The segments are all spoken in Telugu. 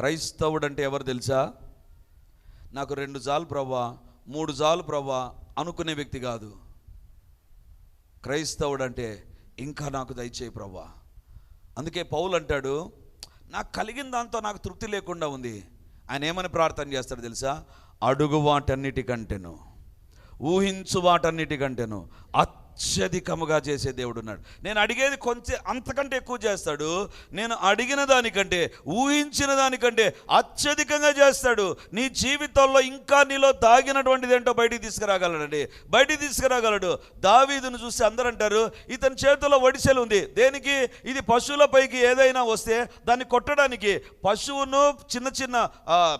క్రైస్తవుడు అంటే ఎవరు తెలుసా? నాకు రెండు జాలు ప్రవ్వా మూడు జాలు ప్రవ్వా అనుకునే వ్యక్తి కాదు. క్రైస్తవుడు అంటే ఇంకా నాకు దయచేయి ప్రవ్వా. అందుకే పౌలు అంటాడు నాకు కలిగిన దాంతో నాకు తృప్తి లేకుండా ఉంది. ఆయన ఏమని ప్రార్థన చేస్తాడు తెలుసా? అడుగు వాటన్నిటికంటేను ఊహించు వాటన్నిటికంటేను అత్యధికముగా చేసే దేవుడు ఉన్నాడు నేను అడిగేది కొంచెం అంతకంటే ఎక్కువ చేస్తాడు. నేను అడిగిన దానికంటే ఊహించిన దానికంటే అత్యధికంగా చేస్తాడు. నీ జీవితంలో ఇంకా నీలో దాగినటువంటిది ఏంటో బయటికి తీసుకురాగలడండి. బయటికి తీసుకురాగలడు. దావీదును చూసి అందరూ అంటారు ఇతని చేతిలో ఒడిసెలు ఉంది. దేనికి? ఇది పశువుల పైకి ఏదైనా వస్తే దాన్ని కొట్టడానికి పశువును చిన్న చిన్న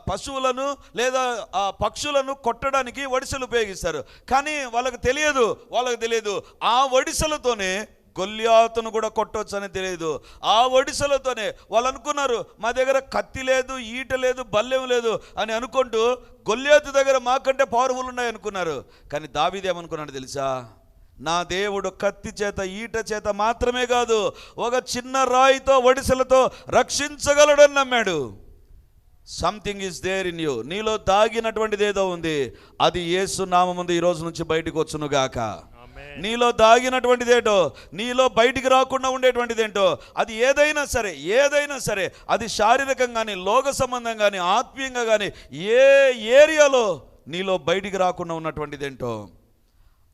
పశువులను లేదా ఆ, పక్షులను కొట్టడానికి ఒడిసెలు ఉపయోగిస్తారు. కానీ వాళ్ళకి తెలియదు వాళ్ళకి తెలియదు. ఆ ఒడిసెలతోనే గొల్లియాతును కూడా కొట్టొచ్చని అని తెలియదు ఆ ఒడిసలతోనే వాళ్ళు అనుకున్నారు మా దగ్గర కత్తి లేదు ఈట లేదు బల్యం లేదు అని అనుకుంటూ గొల్లియాతు దగ్గర మాకంటే పవర్ఫుల్ ఉన్నాయి అనుకున్నారు. కానీ దావీదేమనుకున్నాడు తెలుసా? నా దేవుడు కత్తి చేత ఈట చేత మాత్రమే కాదు ఒక చిన్న రాయితో ఒడిసెలతో రక్షించగలడని నమ్మాడు. Something is there in you నీలో దాగినటువంటిది ఏదో ఉంది. అది ఏసు నామముందు ఈ రోజు నుంచి బయటకు వచ్చును గాక. నీలో దాగినటువంటిదేంటో నీలో బయటికి రాకుండా ఉండేటువంటిదేంటో అది ఏదైనా సరే ఏదైనా సరే అది శారీరకంగా కానీ లోక సంబంధం కానీ ఆత్మీయంగా కానీ ఏ ఏరియాలో నీలో బయటికి రాకుండా ఉన్నటువంటిదేంటో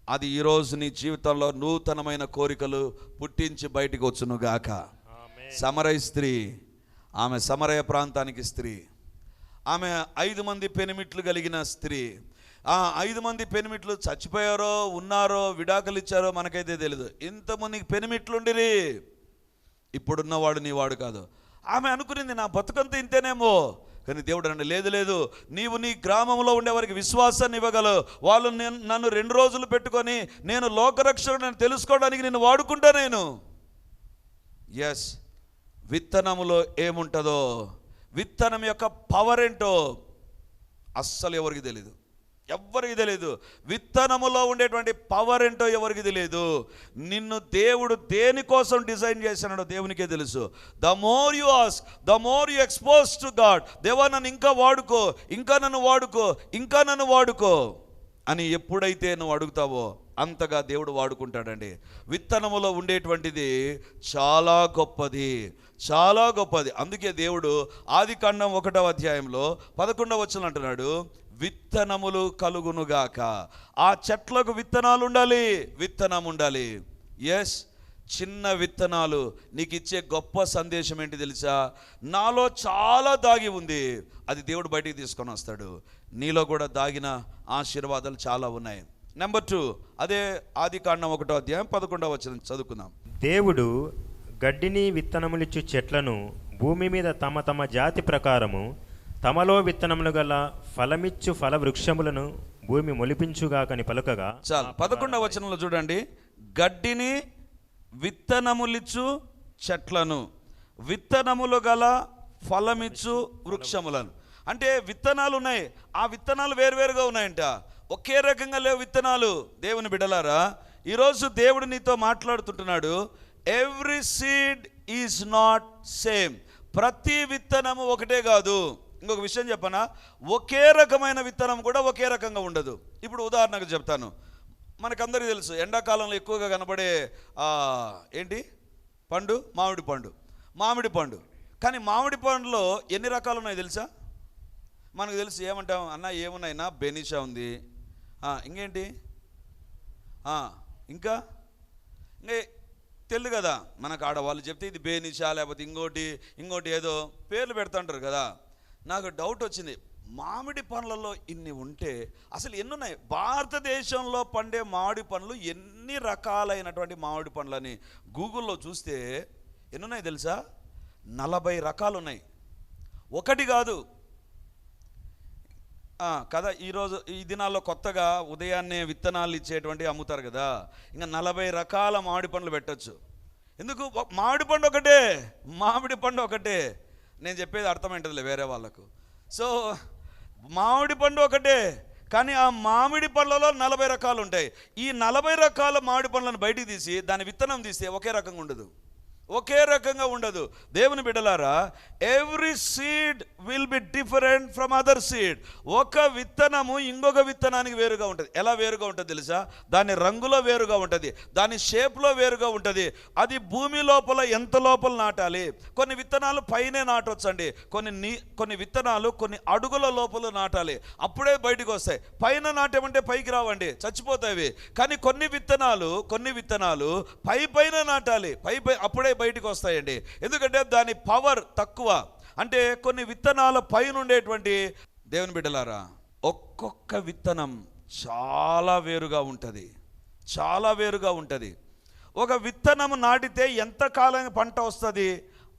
అది ఈరోజు నీ జీవితంలో నూతనమైన కోరికలు పుట్టించి బయటికి వచ్చును గాక ఆమేన్. సమరయ స్త్రీ ఆమె సమరయ ప్రాంతానికి స్త్రీ ఆమె ఐదు మంది పెనిమిట్లు కలిగిన స్త్రీ ఆ ఐదు మంది పెనిమిట్లు చచ్చిపోయారో ఉన్నారో విడాకులు ఇచ్చారో మనకైతే తెలియదు ఇంతమందికి పెనిమిట్లుండిరి. ఇప్పుడున్నవాడు నీ వాడు కాదు. ఆమె అనుకునింది నా బతుకంతా ఇంతేనేమో. కానీ దేవుడు అంటే లేదు లేదు. నీవు నీ గ్రామంలో ఉండే వారికి విశ్వాసాన్ని ఇవ్వగలవు. వాళ్ళు నన్ను రెండు రోజులు పెట్టుకొని నేను లోకరక్షణను తెలుసుకోవడానికి నేను వాడుకుంటా నేను. ఎస్ విత్తనములో ఏముంటుందో విత్తనం యొక్క పవర్ ఏంటో అస్సలు ఎవరికి తెలియదు ఎవ్వరికి తెలియదు విత్తనములో ఉండేటువంటి పవర్ ఏంటో ఎవరికి తెలియదు నిన్ను దేవుడు దేనికోసం డిజైన్ చేసినాడో దేవునికే తెలుసు. The more you as the more you expose to God దేవా నన్ను ఇంకా వాడుకో ఇంకా నన్ను వాడుకో ఇంకా నన్ను వాడుకో అని ఎప్పుడైతే నువ్వు అడుగుతావో అంతగా దేవుడు వాడుకుంటాడండి. విత్తనములో ఉండేటువంటిది చాలా గొప్పది. చాలా గొప్పది. అందుకే దేవుడు ఆది కాండం ఒకటవ అధ్యాయంలో పదకొండవ వచ్చిన అంటున్నాడు విత్తనములు కలుగునుగాక. ఆ చెట్లకు విత్తనాలు ఉండాలి విత్తనం ఉండాలి. ఎస్ చిన్న విత్తనాలు. నీకు ఇచ్చే గొప్ప సందేశం ఏంటి తెలుసా? నాలో చాలా దాగి ఉంది. అది దేవుడు బయటికి తీసుకొని వస్తాడు. నీలో కూడా దాగిన ఆశీర్వాదాలు చాలా ఉన్నాయి. నెంబర్ టూ అదే ఆది కాండం ఒకటో అధ్యాయం పదకొండవ వచ్చిన చదువుకుందాం. దేవుడు గడ్డిని విత్తనములిచ్చు చెట్లను భూమి మీద తమ తమ జాతి ప్రకారము తమలో విత్తనములు గల ఫలమిచ్చు ఫల వృక్షములను భూమి మొలిపించుగాకని పలుకగా చాలు. పదకొండవ వచనంలో చూడండి. గడ్డిని విత్తనములిచ్చు చెట్లను విత్తనములు గల ఫలమిచ్చు వృక్షములను. అంటే విత్తనాలు ఉన్నాయి. ఆ విత్తనాలు వేరువేరుగా ఉన్నాయంట. ఒకే రకంగా లేవు విత్తనాలు. దేవుని బిడలారా ఈరోజు దేవుడు నీతో మాట్లాడుతుంటున్నాడు. Every seed is not same ప్రతి విత్తనము ఒకటే కాదు. ఇంకొక విషయం చెప్పనా? ఒకే రకమైన విత్తనం కూడా ఒకే రకంగా ఉండదు. ఇప్పుడు ఉదాహరణకు చెప్తాను. మనకందరికీ తెలుసు ఎండాకాలంలో ఎక్కువగా కనబడే ఏంటి? పండు? మామిడి పండు. మామిడి పండు. కానీ మామిడి పండులో ఎన్ని రకాలు ఉన్నాయి తెలుసా? మనకు తెలుసు ఏమంటాం? అన్న ఏమున్నాయినా? బెనిషా ఉంది. ఇంకేంటి? ఇంకా? ఇంకా తెలు కదా మనకు ఆడవాళ్ళు చెప్తే ఇది బేనిషా లేకపోతే ఇంకోటి ఇంకోటి ఏదో పేర్లు పెడుతుంటారు కదా. నాకు డౌట్ వచ్చింది. మామిడి పండ్లలో ఇన్ని ఉంటే అసలు ఎన్ని ఉన్నాయి భారతదేశంలో పండే మామిడి పండ్లు ఎన్ని రకాలైనటువంటి మామిడి పండ్లని గూగుల్లో చూస్తే ఎన్ని ఉన్నాయి తెలుసా? నలభై రకాలు ఉన్నాయి ఒకటి కాదు కదా ఈరోజు ఈ దినాల్లో కొత్తగా ఉదయాన్నే విత్తనాలు ఇచ్చేటువంటి అమ్ముతారు కదా ఇంకా నలభై రకాల మామిడి పండ్లు పెట్టొచ్చు. ఎందుకు? మామిడి పండు ఒకటే మామిడి పండు ఒకటే. నేను చెప్పేది అర్థమైంటుందిలే వేరే వాళ్ళకు. సో మామిడి పండు ఒకటే కానీ ఆ మామిడి పండ్లలో నలభై రకాలు ఉంటాయి. ఈ నలభై రకాల మామిడి పండ్లను బయటికి తీసి దాని విత్తనం తీస్తే ఒకే రకంగా ఉండదు. ఒకే రకంగా ఉండదు. దేవుని బిడ్డలారా every seed will be different from other seed ఒక విత్తనము ఇంకొక విత్తనానికి వేరుగా ఉంటుంది. ఎలా వేరుగా ఉంటుంది తెలుసా? దాని రంగులో వేరుగా ఉంటుంది. దాని షేప్లో వేరుగా ఉంటుంది. అది భూమి లోపల ఎంత లోపల నాటాలి? కొన్ని విత్తనాలు పైనే నాటొచ్చండి. కొన్ని నీ కొన్ని విత్తనాలు కొన్ని అడుగుల లోపల నాటాలి. అప్పుడే బయటకు వస్తాయి. పైన నాటేమంటే పైకి రావండి. చచ్చిపోతాయి కానీ కొన్ని విత్తనాలు కొన్ని విత్తనాలు పై పైన నాటాలి. పై పై అప్పుడే బయటకు వస్తాయండి. ఎందుకంటే దాని పవర్ తక్కువ. అంటే కొన్ని విత్తనాల పైన ఉండేటువంటి దేవుని బిడ్డలారా ఒక్కొక్క విత్తనం చాలా వేరుగా ఉంటుంది. చాలా వేరుగా ఉంటుంది. ఒక విత్తనం నాటితే ఎంతకాలం పంట వస్తుంది?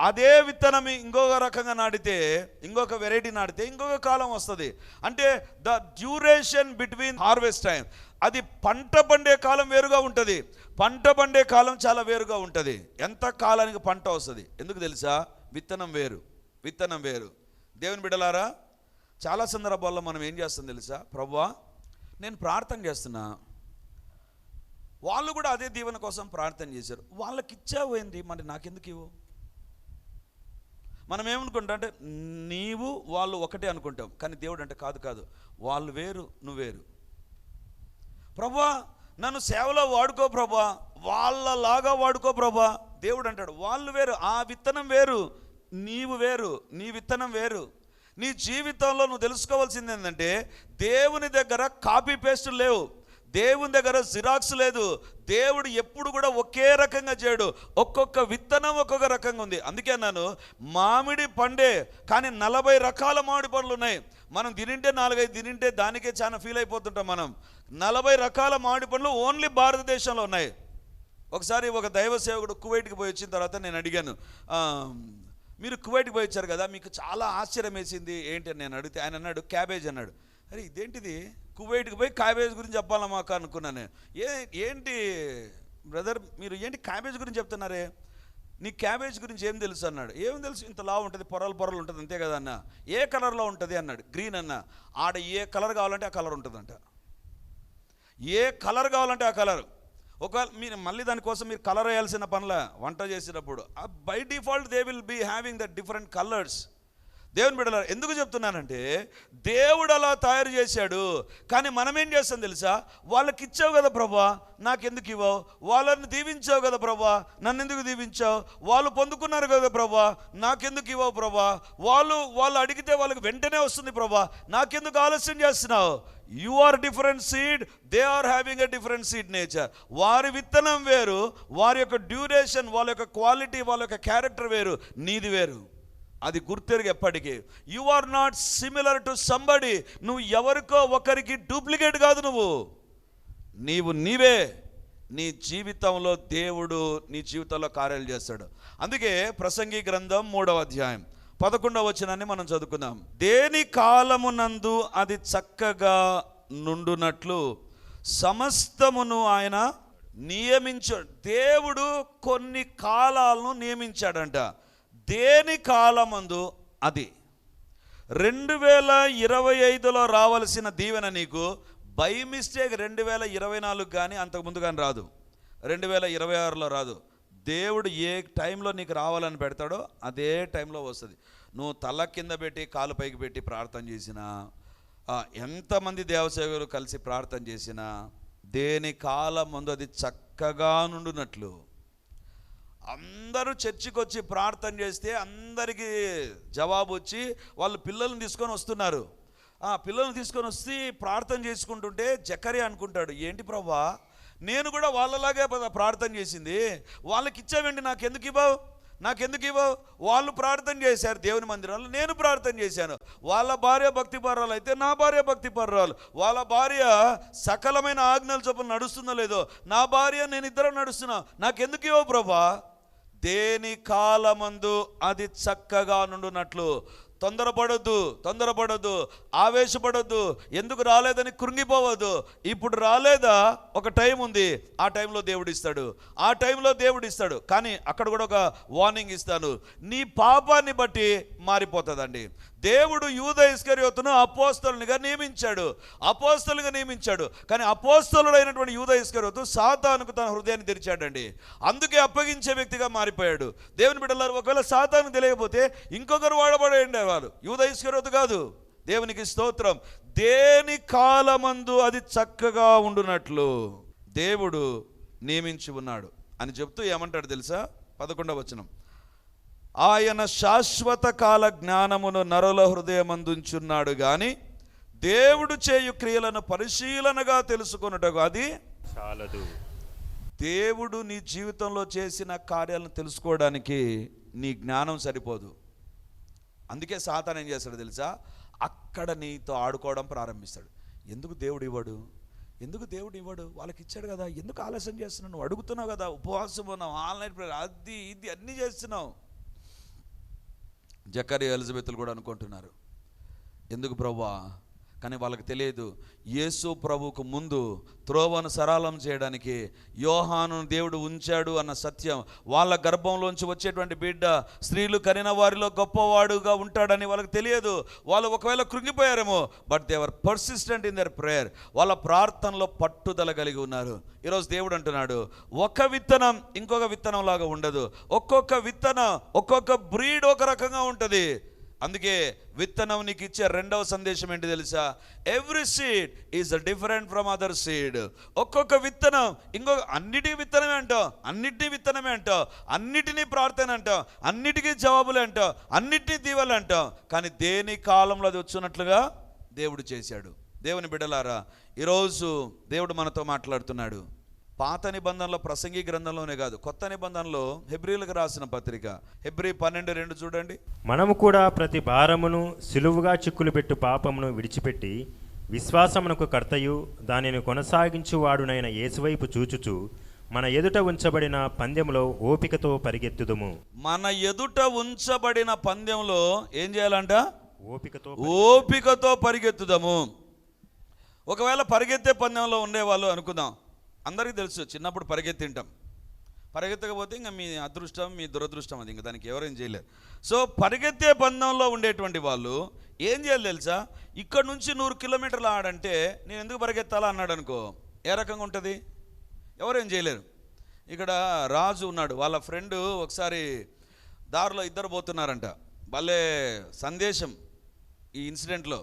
అదే విత్తనం ఇంకొక రకంగా నాటితే ఇంకొక వెరైటీ నాటితే ఇంకొక కాలం వస్తుంది. అంటే the duration between harvest time అది పంట పండే కాలం వేరుగా ఉంటుంది. పంట పండే కాలం చాలా వేరుగా ఉంటుంది. ఎంత కాలానికి పంట వస్తుంది? ఎందుకు తెలుసా? విత్తనం వేరు విత్తనం వేరు. దేవుని బిడలారా చాలా సందర్భాల్లో మనం ఏం చేస్తాం తెలుసా? ప్రవ్వా నేను ప్రార్థన చేస్తున్నా. వాళ్ళు కూడా అదే దీవెన కోసం ప్రార్థన చేశారు. వాళ్ళకి ఇచ్చావు ఏంది? మరి నాకెందుకు ఇవ్వు? మనం ఏమనుకుంటాం అంటే నీవు వాళ్ళు ఒకటే అనుకుంటాం. కానీ దేవుడు అంటే కాదు కాదు వాళ్ళు వేరు నువ్వు వేరు. ప్రభా నన్ను సేవలో వాడుకో ప్రభా వాళ్ళలాగా వాడుకో ప్రభా. దేవుడు అంటాడు వాళ్ళు వేరు ఆ విత్తనం వేరు నీవు వేరు నీ విత్తనం వేరు. నీ జీవితంలో నువ్వు తెలుసుకోవాల్సింది ఏంటంటే దేవుని దగ్గర కాపీ పేస్ట్ లేవు. దేవుని దగ్గర జిరాక్స్ లేదు. దేవుడు ఎప్పుడు కూడా ఒకే రకంగా చేయడు. ఒక్కొక్క విత్తనం ఒక్కొక్క రకంగా ఉంది. అందుకే అన్నాను మామిడి పండే కానీ నలభై రకాల మామిడి పండ్లు ఉన్నాయి. మనం తినింటే నాలుగైదు తినింటే దానికే చాలా ఫీల్ అయిపోతుంటాం మనం. నలభై రకాల మామిడి పండ్లు ఓన్లీ భారతదేశంలో ఉన్నాయి. ఒకసారి ఒక దైవ సేవకుడు కువైట్కి పోయి వచ్చిన తర్వాత నేను అడిగాను మీరు కువైట్కి పోయి వచ్చారు కదా మీకు చాలా ఆశ్చర్యం వేసింది ఏంటి అని నేను అడిగితే ఆయన అన్నాడు క్యాబేజ్ అన్నాడు. అరే ఇదేంటిది? కువైట్కి పోయి క్యాబేజ్ గురించి చెప్పాలా మాకు అనుకున్నాను ఏ ఏంటి బ్రదర్ మీరు ఏంటి క్యాబేజ్ గురించి చెప్తున్నారే? నీ క్యాబేజ్ గురించి ఏం తెలుసు అన్నాడు. ఏం తెలుసు? ఇంత లావు ఉంటుంది పొరలు పొరలు ఉంటుంది అంతే కదా అన్న. ఏ కలర్లో ఉంటుంది అన్నాడు. గ్రీన్ అన్న. ఆడ ఏ కలర్ కావాలంటే ఆ కలర్ ఉంటుందంట. ఏ కలర్ కావాలంటే ఆ కలర్. ఒకవేళ మీరు మళ్ళీ దానికోసం మీరు కలర్ వేయాల్సిన పనుల వంట చేసినప్పుడు. By default they will be having the different colours. దేవుని బిడ్డల ఎందుకు చెప్తున్నానంటే దేవుడు అలా తయారు చేశాడు కానీ మనం ఏం చేస్తాం తెలుసా? వాళ్ళకి ఇచ్చావు కదా ప్రభా నాకెందుకు ఇవ్వవు? వాళ్ళని దీవించావు కదా ప్రభా నన్ను ఎందుకు దీవించావు? వాళ్ళు పొందుకున్నారు కదా ప్రభా నాకెందుకు ఇవ్వవు ప్రభా? వాళ్ళు వాళ్ళు అడిగితే వాళ్ళకి వెంటనే వస్తుంది ప్రభా నాకెందుకు ఆలస్యం చేస్తున్నావు? You are different seed they are having a different seed nature వారి విత్తనం వేరు వారి యొక్క డ్యూరేషన్ వాళ్ళ యొక్క క్వాలిటీ వాళ్ళ యొక్క క్యారెక్టర్ వేరు నీది వేరు. అది గుర్తెరుగు ఎప్పటికీ you are not similar to somebody నువ్వు ఎవరికో ఒకరికి డూప్లికేట్ కాదు నువ్వు. నీవు నీవే. నీ జీవితంలో దేవుడు నీ జీవితంలో కార్యాలు చేస్తాడు. అందుకే ప్రసంగి గ్రంథం మూడవ అధ్యాయం పదకొండవ వచనాన్ని మనం చదువుకుందాం. దేని కాలమునందు అది చక్కగా నుండునట్లు సమస్తమును ఆయన నియమించాడు దేవుడు కొన్ని కాలాలను నియమించాడంట. దేని కాలమందు అది? రెండు వేల ఇరవై ఐదులో రావాల్సిన దీవెన నీకు బై మిస్టేక్ రెండు వేల ఇరవై నాలుగు కానీ అంతకుముందు కానీ రాదు. రెండు వేల ఇరవై ఆరులో రాదు. దేవుడు ఏ టైంలో నీకు రావాలని పెడతాడో అదే టైంలో వస్తుంది. నువ్వు తల కింద పెట్టి కాలు పైకి పెట్టి ప్రార్థన చేసినా ఎంతమంది దేవసేవకులు కలిసి ప్రార్థన చేసినా దేని కాలం ముందు అది చక్కగా నుండునట్లు అందరూ చర్చికి వచ్చి ప్రార్థన చేస్తే అందరికీ జవాబు వచ్చి వాళ్ళు పిల్లల్ని తీసుకొని వస్తున్నారు. ఆ పిల్లల్ని తీసుకొని వస్తే ప్రార్థన చేసుకుంటుంటే జకరి అనుకుంటాడు ఏంటి ప్రభా నేను కూడా వాళ్ళలాగే ప్రార్థన చేసింది. వాళ్ళకి ఇచ్చావండి నాకెందుకు ఇవ్వవు? నాకెందుకు ఇవ్వవు? వాళ్ళు ప్రార్థన చేశారు దేవుని మందిరాలు నేను ప్రార్థన చేశాను. వాళ్ళ భార్య భక్తి పర్రాలు అయితే నా భార్య భక్తి పర్రాలు. వాళ్ళ భార్య సకలమైన ఆజ్ఞల చొప్పున నడుస్తుందో లేదో నా భార్య నేను ఇద్దరం నడుస్తున్నా. నాకెందుకు ఇవ్వవు ప్రభా? దేని కాలమందు అది చక్కగా నుండునట్లు. తొందరపడొద్దు తొందరపడొద్దు ఆవేశపడొద్దు ఎందుకు రాలేదని కృంగిపోవద్దు. ఇప్పుడు రాలేదా? ఒక టైం ఉంది ఆ టైంలో దేవుడు ఇస్తాడు ఆ టైంలో దేవుడు ఇస్తాడు కానీ అక్కడ కూడా ఒక వార్నింగ్ ఇస్తాను. నీ పాపాన్ని బట్టి మారిపోతుందండి. దేవుడు యూద ఇస్కరియోతును అపోస్తలునిగా నియమించాడు. అపోస్తలుగా నియమించాడు. కానీ అపోస్తలుడైనటువంటి యూద ఇస్కరియోతు సాతానుకు తన హృదయాన్ని తెరిచాడండి. అందుకే అప్పగించే వ్యక్తిగా మారిపోయాడు. దేవుని బిడ్డలారు ఒకవేళ సాతాను తెలియకపోతే ఇంకొకరు వాడబడే వారు. యూద ఇస్కరియోతు కాదు. దేవునికి స్తోత్రం. దేని కాలమందు అది చక్కగా ఉండునట్లు దేవుడు నియమించి ఉన్నాడు అని చెప్తూ ఏమంటాడు తెలుసా? పదకొండవ వచనం. ఆయన శాశ్వత కాల జ్ఞానమును నరుల హృదయమందుంచున్నాడు గాని దేవుడు చేయు క్రియలను పరిశీలనగా తెలుసుకొనుటకు అది చాలదు. దేవుడు నీ జీవితంలో చేసిన కార్యాలను తెలుసుకోవడానికి నీ జ్ఞానం సరిపోదు. అందుకే సాతాన్ ఏం చేస్తాడు తెలుసా? అక్కడ నీతో ఆడుకోవడం ప్రారంభిస్తాడు. ఎందుకు దేవుడు ఇవ్వడు? ఎందుకు దేవుడు ఇవ్వడు? వాళ్ళకి ఇచ్చాడు కదా. ఎందుకు ఆలస్యం చేస్తున్నావు? నువ్వు అడుగుతున్నావు కదా. ఉపవాసం ఉన్నావు ఆన్లైన్ అది ఇది అన్నీ చేస్తున్నావు. జకరి ఎలిజబెత్లు కూడా అనుకుంటున్నారు. ఎందుకు ప్రవ్వా కానీ వాళ్ళకి తెలియదు. యేసు ప్రభువుకు ముందు త్రోవను సరళం చేయడానికి యోహాను దేవుడు ఉంచాడు అన్న సత్యం. వాళ్ళ గర్భంలోంచి వచ్చేటువంటి బిడ్డ స్త్రీలు కనిన వారిలో గొప్పవాడుగా ఉంటాడని వాళ్ళకి తెలియదు. వాళ్ళు ఒకవేళ కృంగిపోయారేమో but they're persistent in their prayer వాళ్ళ ప్రార్థనలో పట్టుదల కలిగి ఉన్నారు. ఈరోజు దేవుడు అంటున్నాడు ఒక విత్తనం ఇంకొక విత్తనం లాగా ఉండదు. ఒక్కొక్క విత్తనం ఒక్కొక్క బ్రీడ్ ఒక రకంగా ఉంటుంది. అందుకే విత్తనం నీకు ఇచ్చే రెండవ సందేశం ఏంటి తెలుసా? Every seed is different from other seed ఒక్కొక్క విత్తనం ఇంకొక అన్నిటి విత్తనమే అంటావు అన్నిటినీ విత్తనమే అంటావు అన్నిటినీ ప్రార్థన అంటావు అన్నిటికీ జవాబులు అంటావు అన్నిటినీ దీవెలు అంటావు. కానీ దేని కాలంలో అది వచ్చినట్లుగా దేవుడు చేశాడు? దేవుని బిడ్డలారా ఈరోజు దేవుడు మనతో మాట్లాడుతున్నాడు. పాత నిబంధనలో ప్రసంగి గ్రంథంలోనే కాదు కొత్త నిబంధనలో హెబ్రిలకు రాసిన పత్రిక. హెబ్రి పన్నెండు రెండు చూడండి. మనము కూడా ప్రతి భారమును సులువుగా చిక్కులు పెట్టు పాపమును విడిచిపెట్టి విశ్వాసమునకు కర్తయు దానిని కొనసాగించువాడునైన యేసువైపు చూచుచు మన ఎదుట ఉంచబడిన పందెములో ఓపికతో పరిగెత్తుదుము. మన ఎదుట ఉంచబడిన పందెంలో ఏం చేయాలంట? ఓపికతో ఓపికతో పరిగెత్తుదాము. ఒకవేళ పరిగెత్తే పందెంలో ఉండేవాళ్ళు అనుకుందాం. అందరికీ తెలుసు చిన్నప్పుడు పరిగెత్తింటాం. పరిగెత్తకపోతే ఇంకా మీ అదృష్టం మీ దురదృష్టం అది ఇంకా దానికి ఎవరేం చేయలేరు. సో పరిగెత్తే బంధంలో ఉండేటువంటి వాళ్ళు ఏం చేయాలి తెలుసా? ఇక్కడ నుంచి నూరు కిలోమీటర్లు ఆడంటే నేను ఎందుకు పరిగెత్తాలా అన్నాడు అనుకో ఏ రకంగా ఉంటుంది? ఎవరేం చేయలేరు. ఇక్కడ రాజు ఉన్నాడు వాళ్ళ ఫ్రెండ్ ఒకసారి దారిలో ఇద్దరు పోతున్నారంట. భలే సందేశం ఈ ఇన్సిడెంట్లో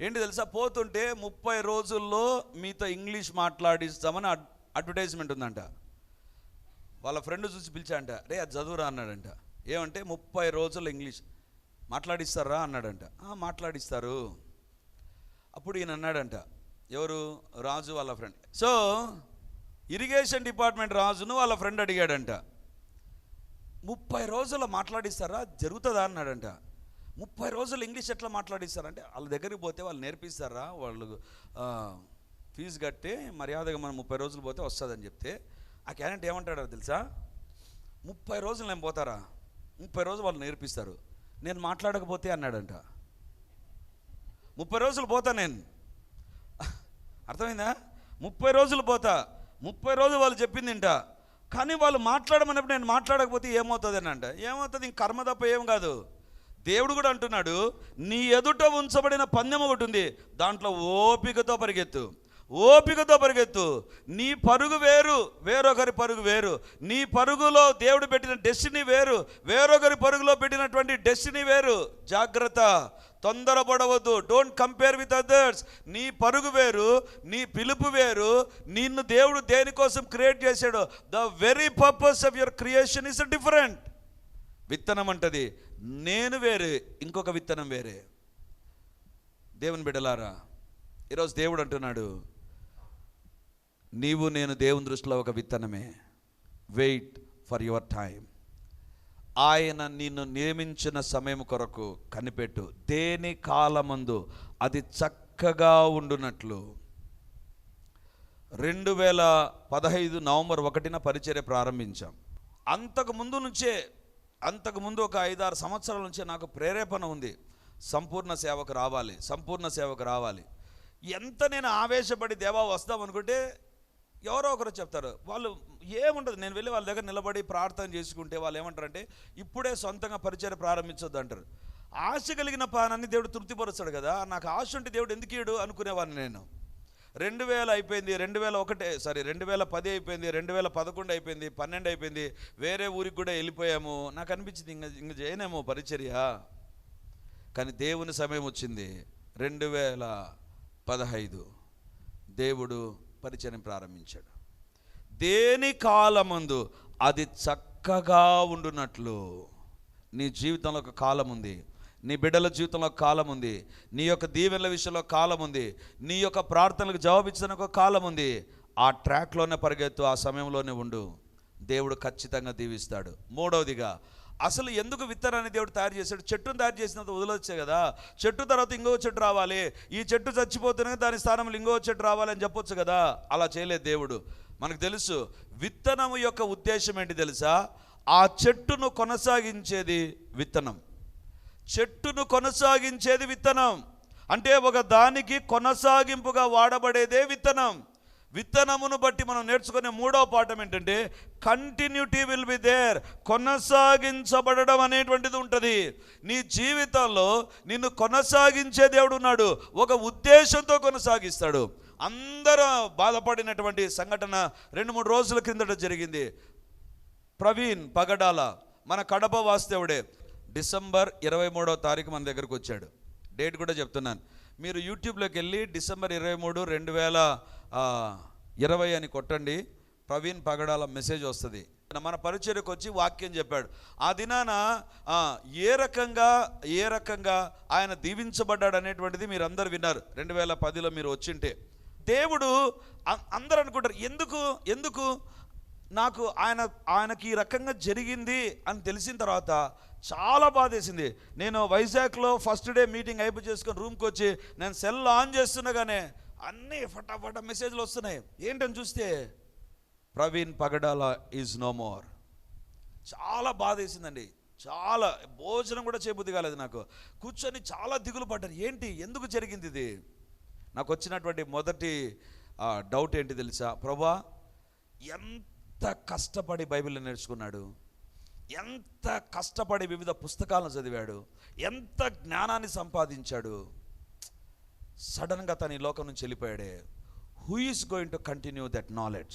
ఏంటి తెలుసా? పోతుంటే ముప్పై రోజుల్లో మీతో ఇంగ్లీష్ మాట్లాడిస్తామని అడ్వర్టైజ్మెంట్ ఉందంట. వాళ్ళ ఫ్రెండ్ చూసి పిలిచాడంట రే అది చదువురా అన్నాడంట. ఏమంటే ముప్పై రోజులు ఇంగ్లీష్ మాట్లాడిస్తారా అన్నాడంట. మాట్లాడిస్తారు. అప్పుడు ఈయన అన్నాడంట ఎవరు? రాజు వాళ్ళ ఫ్రెండ్. సో ఇరిగేషన్ డిపార్ట్మెంట్ రాజును వాళ్ళ ఫ్రెండ్ అడిగాడంట. ముప్పై రోజులు మాట్లాడిస్తారా? జరుగుతుందా? అన్నాడంట. ముప్పై రోజులు ఇంగ్లీష్ ఎట్లా మాట్లాడిస్తారంటే వాళ్ళ దగ్గరికి పోతే వాళ్ళు నేర్పిస్తారా? వాళ్ళు ఫీజు కట్టి మర్యాదగా మనం ముప్పై రోజులు పోతే వస్తుందని చెప్తే ఆ క్యారెంట్ ఏమంటాడో తెలుసా? ముప్పై రోజులు నేను పోతారా? ముప్పై రోజులు వాళ్ళు నేర్పిస్తారు. నేను మాట్లాడకపోతే అన్నాడంట. ముప్పై రోజులు పోతా నేను. అర్థమైందా? ముప్పై రోజులు పోతా. ముప్పై రోజులు వాళ్ళు చెప్పింది ఇంట కానీ వాళ్ళు మాట్లాడమన్నప్పుడు నేను మాట్లాడకపోతే ఏమవుతుంది అని అంట ఏమవుతుంది? ఇంక కర్మ తప్ప ఏం కాదు. దేవుడు కూడా అంటున్నాడు నీ ఎదుట ఉంచబడిన పందెం ఒకటి ఉంది దాంట్లో ఓపికతో పరిగెత్తు ఓపికతో పరిగెత్తు. నీ పరుగు వేరు వేరొకరి పరుగు వేరు. నీ పరుగులో దేవుడు పెట్టిన డెస్టినీ వేరు వేరొకరి పరుగులో పెట్టినటువంటి డెస్టినీ వేరు. జాగ్రత్త తొందరపడవద్దు. డోంట్ కంపేర్ విత్ అదర్స్ నీ పరుగు వేరు నీ పిలుపు వేరు. నిన్ను దేవుడు దేనికోసం క్రియేట్ చేశాడు the very purpose of your creation is different విత్తనం అంటది నేను వేరే ఇంకొక విత్తనం వేరే. దేవుని బిడ్డలారా ఈరోజు దేవుడు అంటున్నాడు నీవు నేను దేవుని దృష్టిలో ఒక విత్తనమే. వెయిట్ ఫర్ యువర్ టైం ఆయన నిన్ను నియమించిన సమయం కొరకు కనిపెట్టు. దేని కాలమందు అది చక్కగా ఉండునట్లు. రెండు వేల పదహైదు నవంబర్ ఒకటిన పరిచర్య ప్రారంభించాం. అంతకు ముందు నుంచే అంతకు ముందు ఒక ఐదారు సంవత్సరాల నుంచి నాకు ప్రేరేపణ ఉంది. సంపూర్ణ సేవకు రావాలి సంపూర్ణ సేవకు రావాలి. ఎంత నేను ఆవేశపడి దేవా వస్తాం అనుకుంటే ఎవరో ఒకరు చెప్తారు. వాళ్ళు ఏముండదు నేను వెళ్ళి వాళ్ళ దగ్గర నిలబడి ప్రార్థన చేసుకుంటే వాళ్ళు ఏమంటారంటే ఇప్పుడే సొంతంగా పరిచయం ప్రారంభించొద్దు అంటారు. ఆశ కలిగిన పానాన్ని దేవుడు తృప్తిపరుస్తాడు కదా నాకు ఆశ ఉంటే దేవుడు ఎందుకు ఇయ్యడు అనుకునేవాడిని నేను. రెండు వేల అయిపోయింది రెండు వేల ఒకటే సారీ రెండు వేల పది అయిపోయింది రెండు వేల పదకొండు అయిపోయింది పన్నెండు అయిపోయింది వేరే ఊరికి కూడా వెళ్ళిపోయాము. నాకు అనిపించింది ఇంక ఇంక చేయనేమో పరిచర్య. కానీ దేవుని సమయం వచ్చింది రెండు వేల పదహైదు. దేవుడు పరిచయం ప్రారంభించాడు. దేని కాలమందు అది చక్కగా ఉండునట్లు నీ జీవితంలో ఒక కాలం ఉంది. నీ బిడ్డల జీవితంలో కాలం ఉంది. నీ యొక్క దీవెనల విషయంలో కాలం ఉంది. నీ యొక్క ప్రార్థనలకు జవాబిచ్చడానికి ఒక కాలం ఉంది. ఆ ట్రాక్లోనే పరిగెత్తు ఆ సమయంలోనే ఉండు. దేవుడు ఖచ్చితంగా దీవిస్తాడు. మూడవదిగా అసలు ఎందుకు విత్తనాన్ని దేవుడు తయారు చేశాడు? చెట్టును తయారు చేసినంత వదిలొచ్చే కదా చెట్టు తర్వాత ఇంకో చెట్టు రావాలి. ఈ చెట్టు చచ్చిపోతేనే దాని స్థానంలో ఇంకో చెట్టు రావాలి అని చెప్పొచ్చు కదా. అలా చేయలేదు దేవుడు. మనకు తెలుసు విత్తనము యొక్క ఉద్దేశం ఏంటి తెలుసా? ఆ చెట్టును కొనసాగించేది విత్తనం. చెట్టును కొనసాగించేది విత్తనం. అంటే ఒక దానికి కొనసాగింపుగా వాడబడేదే విత్తనం. విత్తనమును బట్టి మనం నేర్చుకునే మూడవ పాఠం ఏంటంటే కంటిన్యూటీ విల్ బి దేర్ కొనసాగించబడడం అనేటువంటిది ఉంటుంది. నీ జీవితంలో నిన్ను కొనసాగించే దేవుడు ఉన్నాడు. ఒక ఉద్దేశంతో కొనసాగిస్తాడు. అందరూ బాధపడినటువంటి సంఘటన రెండు మూడు రోజుల క్రిందట జరిగింది. ప్రవీణ్ పగడాల మన కడప వాస్తవుడే డిసెంబర్ ఇరవై మూడవ తారీఖు మన దగ్గరకు వచ్చాడు. డేట్ కూడా చెప్తున్నాను. మీరు యూట్యూబ్లోకి వెళ్ళి డిసెంబర్ ఇరవై మూడు రెండు వేల ఇరవై అని కొట్టండి. ప్రవీణ్ పగడాల మెసేజ్ వస్తుంది. మన పరిచర్యకు వచ్చి వాక్యం చెప్పాడు. ఆ దినాన ఏ రకంగా ఏ రకంగా ఆయన దీవించబడ్డాడు అనేటువంటిది మీరు అందరు విన్నారు. రెండు వేల పదిలో మీరు వచ్చింటే. దేవుడు అ- అందరూ అనుకుంటారు ఎందుకు ఎందుకు? నాకు ఆయన ఆయనకి ఈ రకంగా జరిగింది అని తెలిసిన తర్వాత చాలా బాధేసింది. నేను వైజాగ్లో ఫస్ట్ డే మీటింగ్ అయిపోయి చేసుకొని రూమ్కి వచ్చి నేను సెల్ ఆన్ చేస్తుండగానే అన్నీ ఫటాఫట మెసేజ్లు వస్తున్నాయి. ఏంటని చూస్తే Praveen Pagadala is no more. చాలా బాధేసిందండి. చాలా భోజనం కూడా చేయబుద్ధి కాలేదు నాకు. కూర్చొని చాలా దిగులు పడ్డారు ఏంటి? ఎందుకు జరిగింది ఇది? నాకు వచ్చినటువంటి మొదటి డౌట్ ఏంటి తెలుసా? ప్రభా ఎంత కష్టపడి బైబిల్ నేర్చుకున్నాడు? ఎంత కష్టపడి వివిధ పుస్తకాలను చదివాడు ఎంత జ్ఞానాన్ని సంపాదించాడు సడన్గా తన ఈ లోకం నుంచి వెళ్ళిపోయాడే. Who is going to continue that knowledge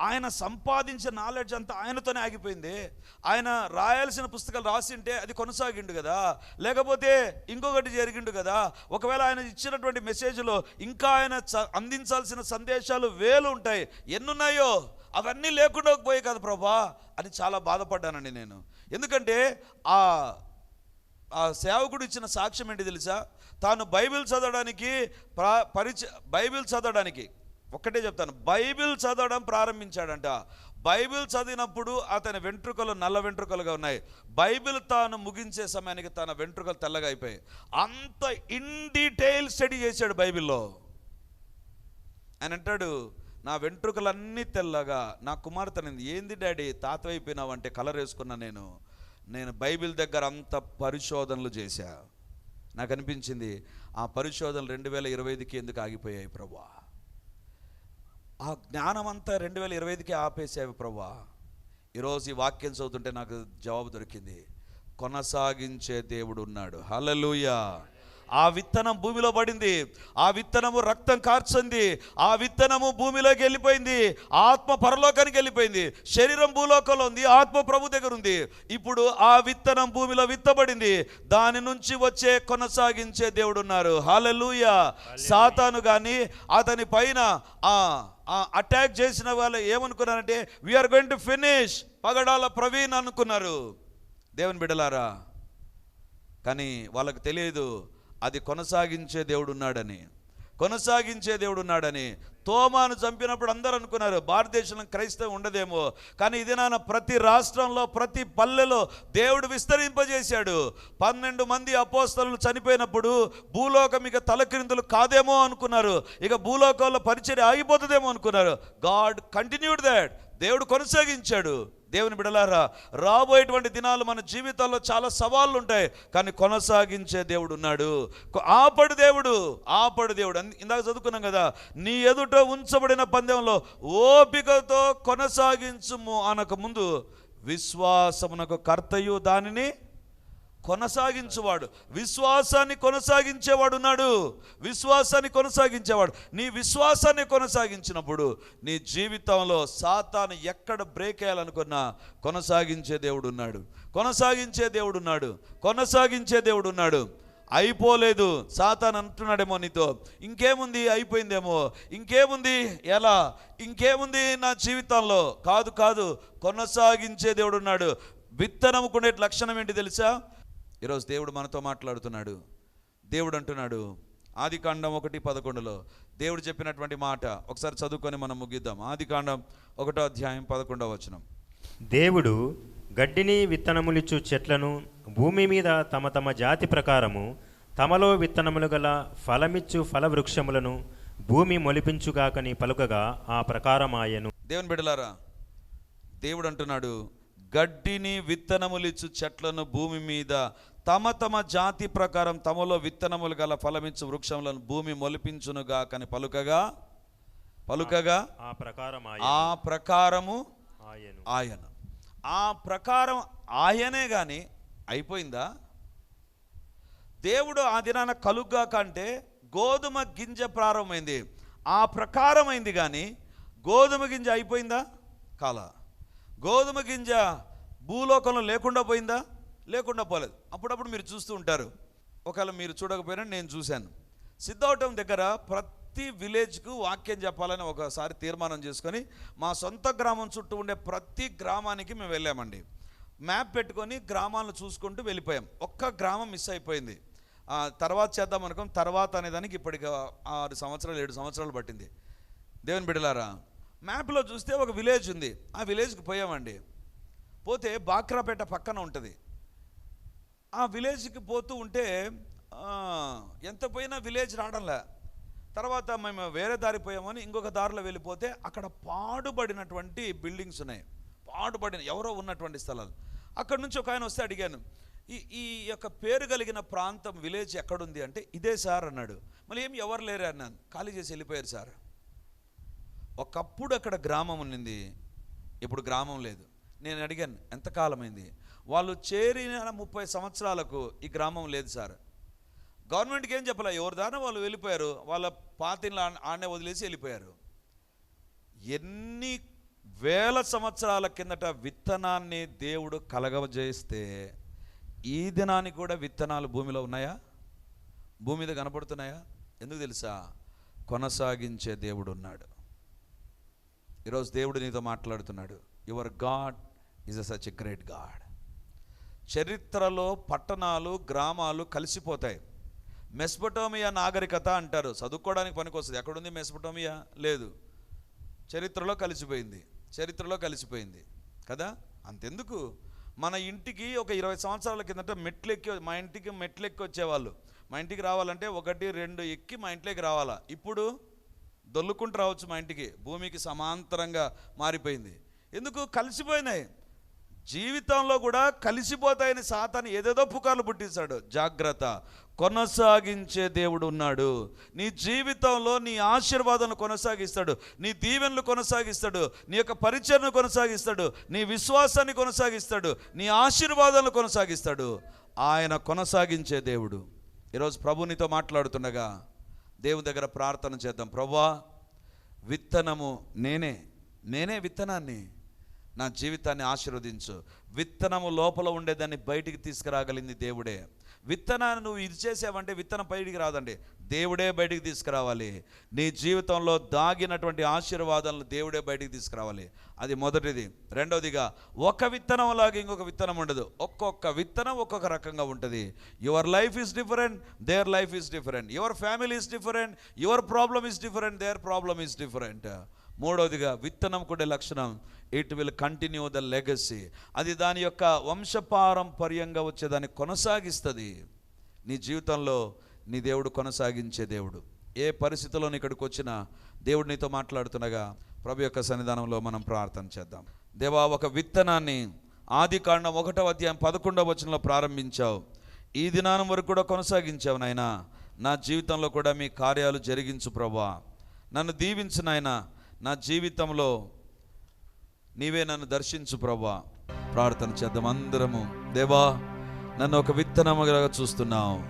ఆయన సంపాదించిన నాలెడ్జ్ అంతా ఆయనతోనే ఆగిపోయింది. ఆయన రాయాల్సిన పుస్తకాలు రాసింటే అది కొనసాగిండు కదా. లేకపోతే ఇంకొకటి జరిగిండు కదా. ఒకవేళ ఆయన ఇచ్చినటువంటి మెసేజ్లో ఇంకా ఆయన అందించాల్సిన సందేశాలు వేలు ఉంటాయి. ఎన్నున్నాయో? అవన్నీ లేకుండా పోయి కదా ప్రభా అని చాలా బాధపడ్డానండి నేను. ఎందుకంటే ఆ ఆ సేవకుడు ఇచ్చిన సాక్ష్యం ఏంటి తెలుసా? తాను బైబిల్ చదవడానికి ప్రా పరిచ బైబిల్ చదవడానికి ఒక్కటే చెప్తాను బైబిల్ చదవడం ప్రారంభించాడంట. బైబిల్ చదివినప్పుడు అతని వెంట్రుకలు నల్ల వెంట్రుకలుగా ఉన్నాయి. బైబిల్ తాను ముగించే సమయానికి తన వెంట్రుకలు తెల్లగా అయిపోయాయి. అంత ఇన్ డీటెయిల్ స్టడీ చేశాడు బైబిల్లో. ఆయన అంటాడు నా వెంట్రుకలన్నీ తెల్లగా నా కుమార్తెనింది ఏంది డాడీ తాత అయిపోయినావు అంటే కలర్ వేసుకున్నా నేను? నేను బైబిల్ దగ్గర అంత పరిశోధనలు చేశా. నాకు అనిపించింది ఆ పరిశోధనలు రెండు వేల ఇరవై ఐదుకి ఎందుకు ఆగిపోయాయి ప్రభా ఆ జ్ఞానం అంతా రెండు వేల ఇరవై ఐదుకి ఆపేసావి ప్రభా ఈరోజు ఈ వాక్యం చదువుతుంటే నాకు జవాబు దొరికింది కొనసాగించే దేవుడు ఉన్నాడు హలలుయా ఆ విత్తనం భూమిలో పడింది. ఆ విత్తనము రక్తం కార్చింది. ఆ విత్తనము భూమిలోకి వెళ్ళిపోయింది. ఆత్మ పరలోకానికి వెళ్ళిపోయింది. శరీరం భూలోకంలో ఉంది. ఆత్మ ప్రభు దగ్గర ఉంది. ఇప్పుడు ఆ విత్తనం భూమిలో విత్తబడింది. దాని నుంచి వచ్చే కొనసాగించే దేవుడు ఉన్నారు. హాలెలూయా సాతాను కానీ అతని పైన ఆ అటాక్ చేసిన వాళ్ళు ఏమనుకున్నారంటే we are going to finish Pagadala Praveen అనుకున్నారు. దేవుని బిడలారా కానీ వాళ్ళకి తెలియదు. అది కొనసాగించే దేవుడు ఉన్నాడని కొనసాగించే దేవుడు ఉన్నాడని తోమాను చంపినప్పుడు అందరూ అనుకున్నారు భారతదేశంలో క్రైస్తవం ఉండదేమో. కానీ ఇది నాన్న ప్రతి రాష్ట్రంలో ప్రతి పల్లెలో దేవుడు విస్తరింపజేశాడు. పన్నెండు మంది అపోస్తలను చనిపోయినప్పుడు భూలోకం ఇక తలక్రిందులు కాదేమో అనుకున్నారు. ఇక భూలోకంలో పరిచర్య ఆగిపోతుందేమో అనుకున్నారు. God continued that. దేవుడు కొనసాగించాడు. దేవుని బిడలారా రాబోయేటువంటి దినాలు మన జీవితాల్లో చాలా సవాళ్ళు ఉంటాయి కానీ కొనసాగించే దేవుడు ఉన్నాడు. ఆపడు దేవుడు ఆపడు దేవుడు. ఇందాక చదువుకున్నాం కదా నీ ఎదుట ఉంచబడిన పందెంలో ఓపికతో కొనసాగించుము అనక ముందు విశ్వాసమునకు కర్తయు దానిని కొనసాగించువాడు. విశ్వాసాన్ని కొనసాగించేవాడు ఉన్నాడు. విశ్వాసాన్ని కొనసాగించేవాడు. నీ విశ్వాసాన్ని కొనసాగించినప్పుడు నీ జీవితంలో సాతాను ఎక్కడ బ్రేక్ వేయాలనుకున్నా కొనసాగించే దేవుడు ఉన్నాడు. కొనసాగించే దేవుడు ఉన్నాడు. కొనసాగించే దేవుడు ఉన్నాడు. అయిపోలేదు. సాతాన్ అంటున్నాడేమో నీతో. ఇంకేముంది? అయిపోయిందేమో. ఇంకేముంది? ఎలా? ఇంకేముంది నా జీవితంలో? కాదు కాదు. కొనసాగించే దేవుడు ఉన్నాడు. విత్తనముకునే లక్షణం ఏంటి తెలుసా? ఈరోజు దేవుడు మనతో మాట్లాడుతున్నాడు. దేవుడు అంటున్నాడు ఆది కాండం ఒకటి పదకొండులో దేవుడు చెప్పినటువంటి మాట ఒకసారి చదువుకొని మనం ముగిద్దాం. ఆది కాండం ఒకటో అధ్యాయం పదకొండవ వచనం. దేవుడు గడ్డిని విత్తనములిచ్చు చెట్లను భూమి మీద తమ తమ జాతి ప్రకారము తమలో విత్తనములు గల ఫలమిచ్చు ఫలవృక్షములను భూమి మొలిపించుగాకని పలుకగా ఆ ప్రకారమాయెను. దేవుని బిడ్డలారా దేవుడు అంటున్నాడు గడ్డిని విత్తనములిచ్చు చెట్లను భూమి మీద. తమ తమ జాతి ప్రకారం తమలో విత్తనములు గల ఫలమిచ్చు వృక్షములను భూమి మొలిపించునుగా. కని పలుకగా పలుకగా ఆ ప్రకారమాయ ఆ ప్రకారము ఆయను. ఆయన. ఆ ప్రకారం ఆయనే కానీ అయిపోయిందా? దేవుడు ఆ దినాన కలుగ్గా కంటే గోధుమ గింజ ప్రారంభమైంది. ఆ ప్రకారమైంది కానీ గోధుమ గింజ అయిపోయిందా? కాల. గోధుమ గింజ భూలోకంలో లేకుండా పోయిందా? లేకుండా పోలేదు. అప్పుడప్పుడు మీరు చూస్తూ ఉంటారు. ఒకవేళ మీరు చూడకపోయినా నేను చూశాను. సిద్ధవటం దగ్గర ప్రతి విలేజ్కు వాక్యం చెప్పాలని ఒకసారి తీర్మానం చేసుకొని మా సొంత గ్రామం చుట్టూ ఉండే ప్రతి గ్రామానికి మేము వెళ్ళామండి. మ్యాప్ పెట్టుకొని గ్రామాలను చూసుకుంటూ వెళ్ళిపోయాం. ఒక్క గ్రామం మిస్ అయిపోయింది. ఆ, తర్వాత చేద్దాం అనుకోం తర్వాత అనేదానికి ఇప్పటికి ఆరు సంవత్సరాలు ఏడు సంవత్సరాలు పట్టింది. దేవుని బిడ్డలారా మ్యాప్లో చూస్తే ఒక విలేజ్ ఉంది. ఆ విలేజ్కి పోయామండి. పోతే బాక్రాపేట పక్కన ఉంటుంది. ఆ విలేజ్కి పోతూ ఉంటే ఎంత పోయినా విలేజ్ రావడంలే. తర్వాత మేము వేరే దారి పోయామని ఇంకొక దారిలో వెళ్ళిపోతే అక్కడ పాడుబడినటువంటి బిల్డింగ్స్ ఉన్నాయి. పాడుబడిన ఎవరో ఉన్నటువంటి స్థలాలు. అక్కడ నుంచి ఒక ఆయన వస్తే అడిగాను ఈ ఈ యొక్క పేరు కలిగిన ప్రాంతం విలేజ్ ఎక్కడుంది? అంటే ఇదే సార్ అన్నాడు. మళ్ళీ ఏం ఎవరు లేరు అన్నాను. ఖాళీ చేసి వెళ్ళిపోయారు సార్. ఒకప్పుడు అక్కడ గ్రామం ఉండింది ఇప్పుడు గ్రామం లేదు. నేను అడిగాను ఎంతకాలమైంది వాళ్ళు చేరిన ముప్పై సంవత్సరాలకు ఈ గ్రామం లేదు సార్. గవర్నమెంట్కి ఏం చెప్పలే ఎవరి వాళ్ళు వెళ్ళిపోయారు వాళ్ళ పాతిని ఆడనే వదిలేసి వెళ్ళిపోయారు. ఎన్ని వేల సంవత్సరాల కిందట విత్తనాన్ని దేవుడు కలగజేస్తే ఈ దినానికి కూడా విత్తనాలు భూమిలో ఉన్నాయా? భూమి మీద కనపడుతున్నాయా? ఎందుకు తెలుసా? కొనసాగించే దేవుడు ఉన్నాడు. ఈరోజు దేవుడు నీతో మాట్లాడుతున్నాడు. Your God is a such a great God. చరిత్రలో పట్టణాలు గ్రామాలు కలిసిపోతాయి. మెస్పటోమియా నాగరికత అంటారు. చదువుకోవడానికి పనికొస్తుంది. ఎక్కడుంది మెస్పటోమియా? లేదు. చరిత్రలో కలిసిపోయింది. చరిత్రలో కలిసిపోయింది. కదా? అంతెందుకు? మన ఇంటికి ఒక ఇరవై సంవత్సరాల కిందట మెట్లు ఎక్కి మా ఇంటికి మెట్లు ఎక్కి వచ్చేవాళ్ళు మా ఇంటికి రావాలంటే ఒకటి రెండు ఎక్కి మా ఇంట్లోకి రావాలా? ఇప్పుడు దొల్లుకుంటూ రావచ్చు మా ఇంటికి. భూమికి సమాంతరంగా మారిపోయింది. ఎందుకు? కలిసిపోయినాయి. జీవితంలో కూడా కలిసిపోతాయని సాతాను ఏదేదో పుకార్లు పుట్టిస్తాడు. జాగ్రత్త. కొనసాగించే దేవుడు ఉన్నాడు. నీ జీవితంలో నీ ఆశీర్వాదాలను కొనసాగిస్తాడు. నీ దీవెనలు కొనసాగిస్తాడు. నీ యొక్క పరిచయను కొనసాగిస్తాడు. నీ విశ్వాసాన్ని కొనసాగిస్తాడు. నీ ఆశీర్వాదాలను కొనసాగిస్తాడు. ఆయన కొనసాగించే దేవుడు. ఈరోజు ప్రభు నీతో మాట్లాడుతుండగా దేవుని దగ్గర ప్రార్థన చేద్దాం. ప్రభా విత్తనము నేనే నేనే విత్తనాన్ని నా జీవితాన్ని ఆశీర్వదించు. విత్తనము లోపల ఉండేదాన్ని బయటికి తీసుకురాగలిగింది దేవుడే. విత్తనాన్ని నువ్వు ఇది చేసావంటే విత్తనం బయటికి రాదండి. దేవుడే బయటికి తీసుకురావాలి. నీ జీవితంలో దాగినటువంటి ఆశీర్వాదాలను దేవుడే బయటికి తీసుకురావాలి. అది మొదటిది. రెండవదిగా ఒక విత్తనం లాగా ఇంకొక విత్తనం ఉండదు. ఒక్కొక్క విత్తనం ఒక్కొక్క రకంగా ఉంటుంది. Your life is different their life is different your family is different your problem is different their problem is different మూడవదిగా విత్తనం కూడా లక్షణం. It will continue the legacy అది దాని యొక్క వంశపారంపర్యంగా వచ్చేదాన్ని కొనసాగిస్తుంది. నీ జీవితంలో నీ దేవుడు కొనసాగించే దేవుడు. ఏ పరిస్థితుల్లో ఇక్కడికి వచ్చినా దేవుడు నీతో మాట్లాడుతుండగా ప్రభు యొక్క సన్నిధానంలో మనం ప్రార్థన చేద్దాం. దేవా ఒక విత్తనాన్ని ఆది కాండం ఒకటవ అధ్యాయం పదకొండవ వచనంలో ప్రారంభించావు. ఈ దినానం వరకు కూడా కొనసాగించావు నాయన. నా జీవితంలో కూడా మీ కార్యాలు జరిగించు ప్రభా. నన్ను దీవించు నాయన. నా జీవితంలో నీవే నన్ను దర్శించు ప్రభా. ప్రార్థన చేద్దాం అందరము. దేవా నన్ను ఒక విత్తనముగా చూస్తున్నావు.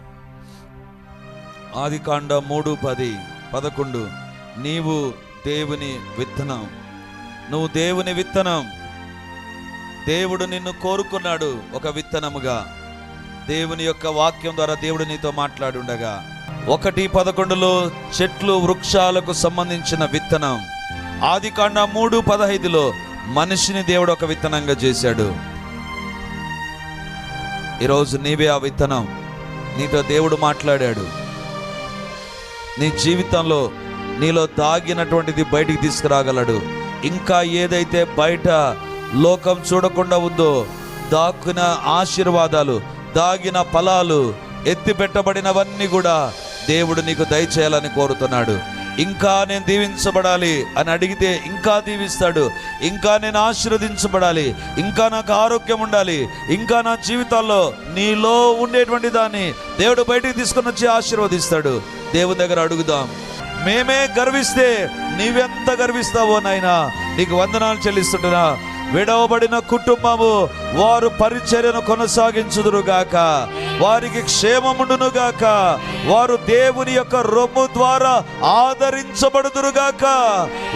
ఆది కాండ మూడు పది పదకొండు. నీవు దేవుని విత్తనం. నువ్వు దేవుని విత్తనం. దేవుడు నిన్ను కోరుకున్నాడు ఒక విత్తనముగా. దేవుని యొక్క వాక్యం ద్వారా దేవుడు నీతో మాట్లాడుండగా. ఒకటి పదకొండులో చెట్లు వృక్షాలకు సంబంధించిన విత్తనం. ఆది కాండ మూడు పదహైదులో మనిషిని దేవుడు ఒక విత్తనంగా చేశాడు. ఈరోజు నీవే ఆ విత్తనం. నీతో దేవుడు మాట్లాడాడు. నీ జీవితంలో నీలో దాగినటువంటిది బయటికి తీసుకురాగలడు. ఇంకా ఏదైతే బయట లోకం చూడకుండా ఉందో దాక్కున ఆశీర్వాదాలు దాగిన ఫలాలు ఎత్తిపెట్టబడినవన్నీ కూడా దేవుడు నీకు దయచేయాలని కోరుతున్నాడు. ఇంకా నేను దీవించబడాలి అని అడిగితే ఇంకా దీవిస్తాడు ఇంకా నేను ఆశీర్వదించబడాలి ఇంకా నాకు ఆరోగ్యం ఉండాలి ఇంకా నా జీవితాల్లో నీలో ఉండేటువంటి దాన్ని దేవుడు బయటికి తీసుకొని వచ్చి ఆశీర్వదిస్తాడు. దేవుని దగ్గర అడుగుదాం. మేమే గర్విస్తే నీవెంత గర్విస్తావో నాయనా నీకు వందనాలు చెల్లిస్తుంటున్నా. విడవబడిన కుటుంబము వారు పరిచర్యను కొనసాగించుదురుగాక. వారికి క్షేమముండునుగాక. వారు దేవుని యొక్క రొమ్ము ద్వారా ఆదరించబడుదురుగాక.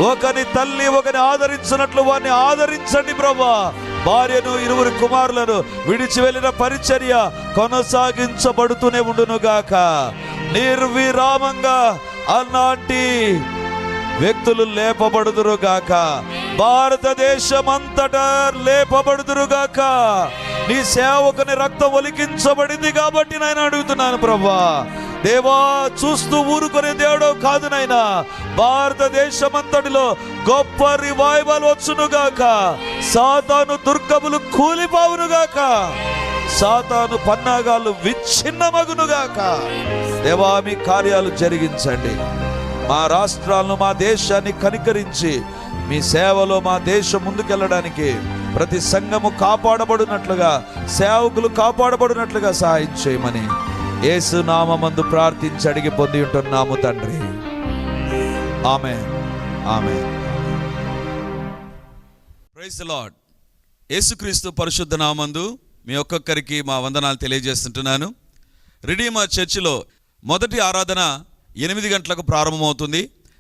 ఒకని తల్లి ఒకని ఆదరించినట్లు వారిని ఆదరించండి ప్రభా. భార్యను ఇరువురు కుమారులను విడిచి వెళ్ళిన పరిచర్య కొనసాగించబడుతూనే ఉండునుగాక. నిర్విరామంగా అలాంటి వ్యక్తులు లేపబడుదురుగాక. భారతదేశమంతట లేపబడుదురుగాక. నీ సేవకుని రక్తం ఒలికించబడింది కాబట్టి నేను అడుగుతున్నాను ప్రభా దేవా చూస్తూ ఊరుకునే దేవుడు కాదు నాయనా. భారతదేశమంతటిలో గొప్ప రివైవల్ వచ్చునుగాక. సాతాను దుర్గములు కూలిపోవునుగాక. సాతాను పన్నాగాలు విచ్ఛిన్నమగునుగాక. దేవా మీ కార్యాలు జరిగించండి. మా రాష్ట్రాలను మా దేశాన్ని కనికరించి మీ సేవలో మా దేశం ముందుకెళ్ళడానికి ప్రతి సంఘము కాపాడబడినట్లుగా సేవకులు కాపాడబడినట్లుగా సహాయం చేయమని యేసు నామందు ప్రార్థించి అడిగి పొంది ఉంటున్నాము తండ్రి. ఆమె ఆమె ప్రైజ్ లార్డ్ యేసుక్రీస్తు పరిశుద్ధ నామందు మీ ఒక్కొక్కరికి మా వందనాలు తెలియజేస్తుంటున్నాను. రిడీమర్ చర్చిలో మొదటి ఆరాధన ఎనిమిది గంటలకు ప్రారంభమవుతుంది.